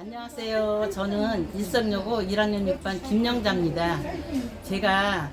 안녕하세요. 저는 일성여고 1학년 6반 김영자입니다. 제가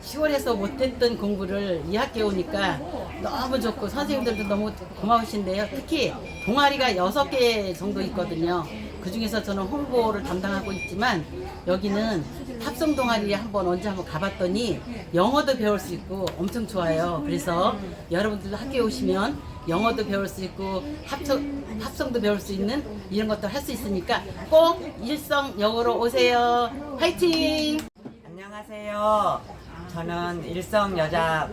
시골에서 못했던 공부를 이 학교에 오니까 너무 좋고 선생님들도 너무 고마우신데요. 특히 동아리가 6개 정도 있거든요. 그 중에서 저는 홍보를 담당하고 있지만 여기는 탑성 동아리 한번 언제 한번 가봤더니 영어도 배울 수 있고 엄청 좋아요. 그래서 여러분들도 학교에 오시면 영어도 배울 수 있고 합성, 합성도 배울 수 있는 이런 것도 할 수 있으니까 꼭 일성역으로 오세요. 화이팅! 안녕하세요. 저는 일성 여자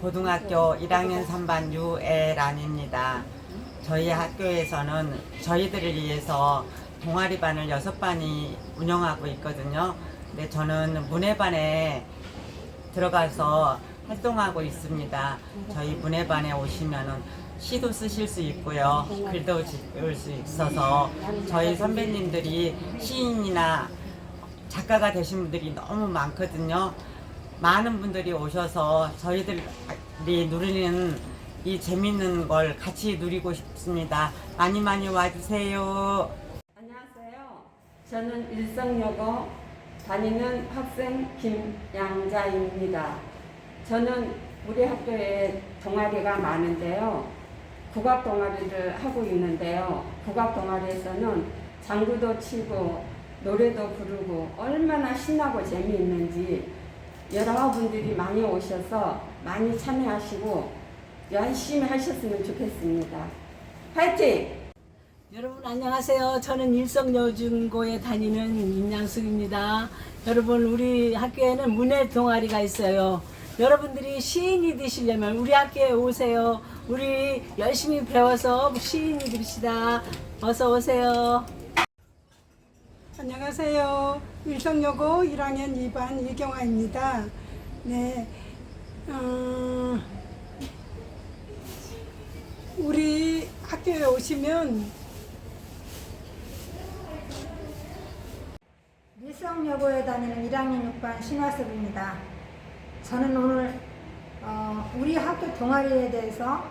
고등학교 1학년 3반 유애란입니다. 저희 학교에서는 저희들을 위해서 동아리 반을 6반이 운영하고 있거든요. 근데 저는 문예반에 들어가서 활동하고 있습니다. 저희 문예반에 오시면은 시도 쓰실 수 있고요. 글도 읽을 수 있어서 저희 선배님들이 시인이나 작가가 되신 분들이 너무 많거든요. 많은 분들이 오셔서 저희들이 누리는 이 재밌는 걸 같이 누리고 싶습니다. 많이 많이 와주세요. 안녕하세요. 저는 일성여고 다니는 학생 김양자입니다. 저는 우리 학교에 동아리가 많은데요. 국악 동아리를 하고 있는데요. 국악 동아리에서는 장구도 치고 노래도 부르고 얼마나 신나고 재미있는지 여러분들이 많이 오셔서 많이 참여하시고 열심히 하셨으면 좋겠습니다. 파이팅! 여러분 안녕하세요. 저는 일성여중고에 다니는 임양숙입니다. 여러분 우리 학교에는 문예 동아리가 있어요. 여러분들이 시인이 되시려면 우리 학교에 오세요. 우리 열심히 배워서 시인이 됩시다. 어서 오세요. 안녕하세요. 일성여고 1학년 2반 이경아입니다. 네, 어, 우리 학교에 오시면 일성여고에 다니는 1학년 6반 신화섭입니다. 저는 오늘 어, 우리 학교 동아리에 대해서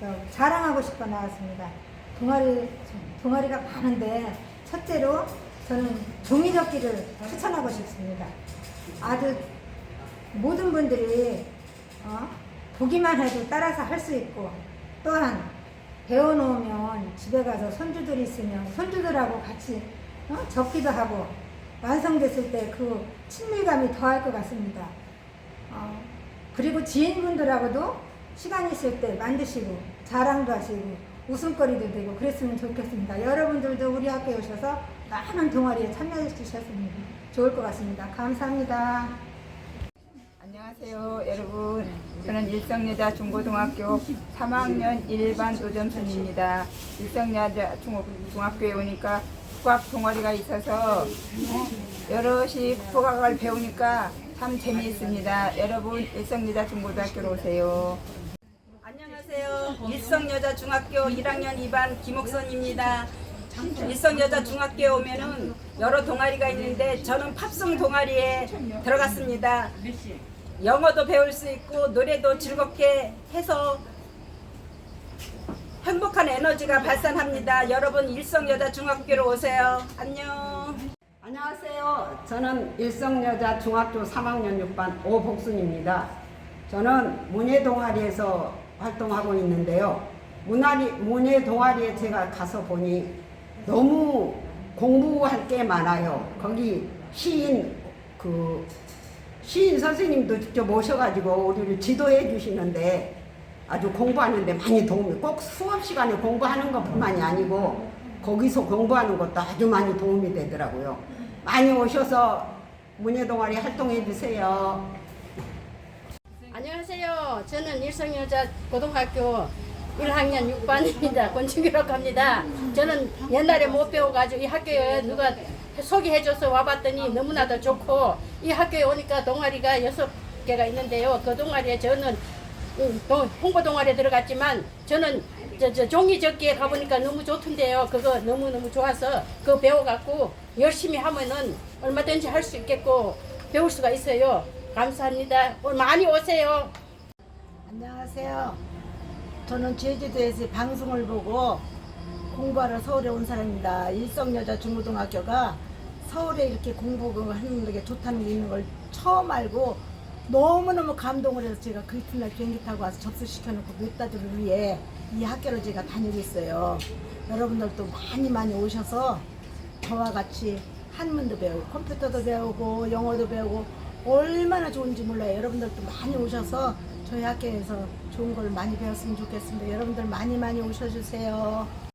저 자랑하고 싶어 나왔습니다. 동아리 동아리가 많은데 첫째로 저는 종이접기를 추천하고 싶습니다. 아주 모든 분들이 어, 보기만 해도 따라서 할 수 있고 또한 배워놓으면 집에 가서 손주들이 있으면 손주들하고 같이 어, 접기도 하고 완성됐을 때 그 친밀감이 더할 것 같습니다. 어, 그리고 지인분들하고도 시간 있을 때 만드시고 자랑도 하시고 웃음거리도 되고 그랬으면 좋겠습니다. 여러분들도 우리 학교에 오셔서 많은 동아리에 참여해 주셨으면 좋을 것 같습니다. 감사합니다. 안녕하세요, 여러분. 저는 일성여자 중고등학교 3학년 1반 노점순입니다. 일성여자 중, 중학교에 오니까 국악 동아리가 있어서 어, 여럿이 국악을 배우니까 참 재미있습니다. 여러분, 일성여자 중고등학교로 오세요. 안녕하세요. 일성여자중학교 1학년 2반 김옥선입니다. 일성여자중학교에 오면은 여러 동아리가 있는데 저는 팝송 동아리에 들어갔습니다. 영어도 배울 수 있고 노래도 즐겁게 해서 행복한 에너지가 발산합니다. 여러분 일성여자중학교로 오세요. 안녕. 안녕하세요. 저는 일성여자 중학교 3학년 6반 오복순입니다. 저는 문예 동아리에서 활동하고 있는데요. 문화리, 문예 동아리에 제가 가서 보니 너무 공부할 게 많아요. 거기 시인, 그, 시인 선생님도 직접 모셔가지고 우리를 지도해 주시는데 아주 공부하는데 많이 도움이 꼭 수업 시간에 공부하는 것뿐만이 아니고 거기서 공부하는 것도 아주 많이 도움이 되더라고요. 많이 오셔서 문예 동아리 활동해 주세요. 안녕하세요. 저는 일성여자 고등학교 1학년 6반입니다. 권충기라고 합니다. 저는 옛날에 못 배워가지고 이 학교에 누가 소개해줘서 와봤더니 너무나도 좋고 이 학교에 오니까 동아리가 여섯 개가 있는데요. 그 동아리에 저는 음, 동- 홍보 동아리에 들어갔지만 저는 저, 저 종이 접기에 가보니까 너무 좋던데요. 그거 너무너무 좋아서 그거 배워갖고 열심히 하면은 얼마든지 할 수 있겠고 배울 수가 있어요. 감사합니다. 오늘 많이 오세요. 안녕하세요. 저는 제주도에서 방송을 보고 공부하러 서울에 온 사람입니다. 일성여자 중고등학교가 서울에 이렇게 공부하는 게 좋다는 게 있는 걸 처음 알고 너무너무 감동을 해서 제가 그 이튿날 비행기 타고 와서 접수시켜놓고 몇 달들을 위해 이 학교를 제가 다니고 있어요. 여러분들도 많이 많이 오셔서 저와 같이 한문도 배우고 컴퓨터도 배우고 영어도 배우고 얼마나 좋은지 몰라요. 여러분들도 많이 오셔서 저희 학교에서 좋은 걸 많이 배웠으면 좋겠습니다. 여러분들 많이 많이 오셔주세요.